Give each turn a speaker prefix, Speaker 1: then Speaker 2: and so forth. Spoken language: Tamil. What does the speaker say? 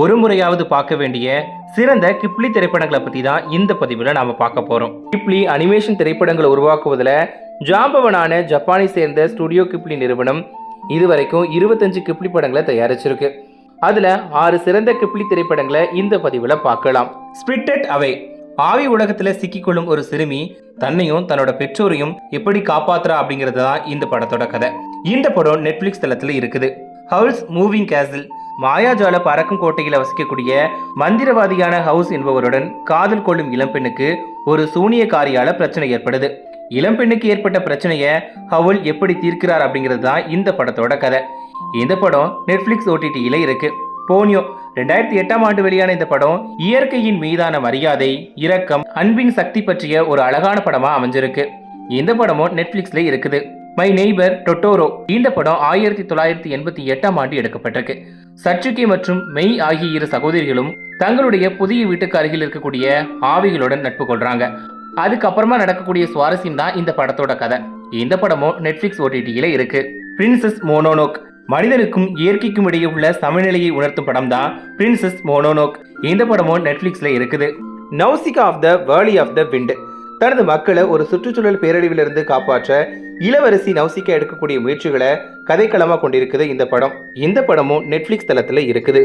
Speaker 1: ஒரு முறையாவது பார்க்க வேண்டிய சிறந்த கிப்ளி திரைப்படங்களை பற்றி தான் இந்த பதிவில் நாம் பார்க்க போகிறோம் கிப்ளி அனிமேஷன் திரைப்படங்களை உருவாக்குவதில் ஜாம்பவனான ஜப்பானை சேர்ந்த ஸ்டுடியோ கிப்ளி நிறுவனம் இதுவரைக்கும் இருபத்தஞ்சு கிப்ளி படங்களை தயாரிச்சிருக்கு. அதில் ஆறு சிறந்த கிப்ளி திரைப்படங்களை இந்த பதிவில் பார்க்கலாம். ஸ்பிரிட்டட் அவை ஆவி உலகத்தில் சிக்கிக்கொள்ளும் ஒரு சிறுமி தன்னையும் தன்னோட பெற்றோரையும் எப்படி காப்பாத்துறா அப்படிங்கிறது தான் இந்த படத்தோட கதை. இந்த படம் நெட்ஃப்ளிக்ஸ் தளத்தில் இருக்குது. ஹவுல்ஸ் மூவிங் கேசில் மாயாஜால பறக்கும் கோட்டையில் வசிக்கக்கூடிய மந்திரவாதியான ஹவுஸ் என்பவருடன் காதல் கொள்ளும் இளம்பெண்ணுக்கு ஒரு சூனியக்காரியால பிரச்சனை ஏற்படுது. இளம்பெண்ணுக்கு ஏற்பட்ட பிரச்சனையை ஹவுல் எப்படி தீர்க்கிறார் அப்படிங்கிறது தான் இந்த படத்தோட கதை. இந்த படம் நெட்ஃப்ளிக்ஸ் ஓடிடியில் இருக்கு. போனியோ ரெண்டாயிரத்தி எட்டாம் ஆண்டு வெளியான இந்த படம் இயற்கையின் மீதான மரியாதை இரக்கம் அன்பின் சக்தி பற்றிய ஒரு அழகான படமா அமைஞ்சிருக்கு. இந்த படமும் நெட்ஃப்ளிக்ஸ்ல இருக்குது. மை நெய்பர் டொட்டோரோ இந்த படம் ஆயிரத்தி தொள்ளாயிரத்தி எண்பத்தி எட்டாம் ஆண்டு எடுக்கப்பட்டிருக்கு. சட்சுகி மற்றும் மெய் ஆகிய இரு சகோதரிகளும் தங்களுடைய புதிய வீட்டுக்கு அருகில் இருக்கக்கூடிய ஆவிகளுடன் நட்பு கொள்றாங்க. அதுக்கப்புறமா நடக்கக்கூடிய சுவாரஸ்யம் தான் இந்த படத்தோட கதை. இந்த படமும் நெட்ஃபிளிக்ஸ் ஓடிடியில இருக்கு. பிரின்சஸ் மோனோனோக் மனிதனுக்கும் இயற்கைக்கும் இடையே உள்ள சமநிலையை உணர்த்தும் படம் தான் பிரின்சஸ் மோனோனோக் இந்த படமும் நெட்ஃபிளிக்ஸ்ல இருக்குது. Nausicaa of the valley of the wind தனது மக்களை ஒரு சுற்றுச்சூழல் பேரழிவிலிருந்து காப்பாற்ற இளவரசி நௌசிகா எடுக்கக்கூடிய முயற்சிகளை கதைக்களமாக கொண்டிருக்குது இந்த படம். இந்த படமும் நெட்ஃப்ளிக்ஸ் தளத்துல இருக்குது.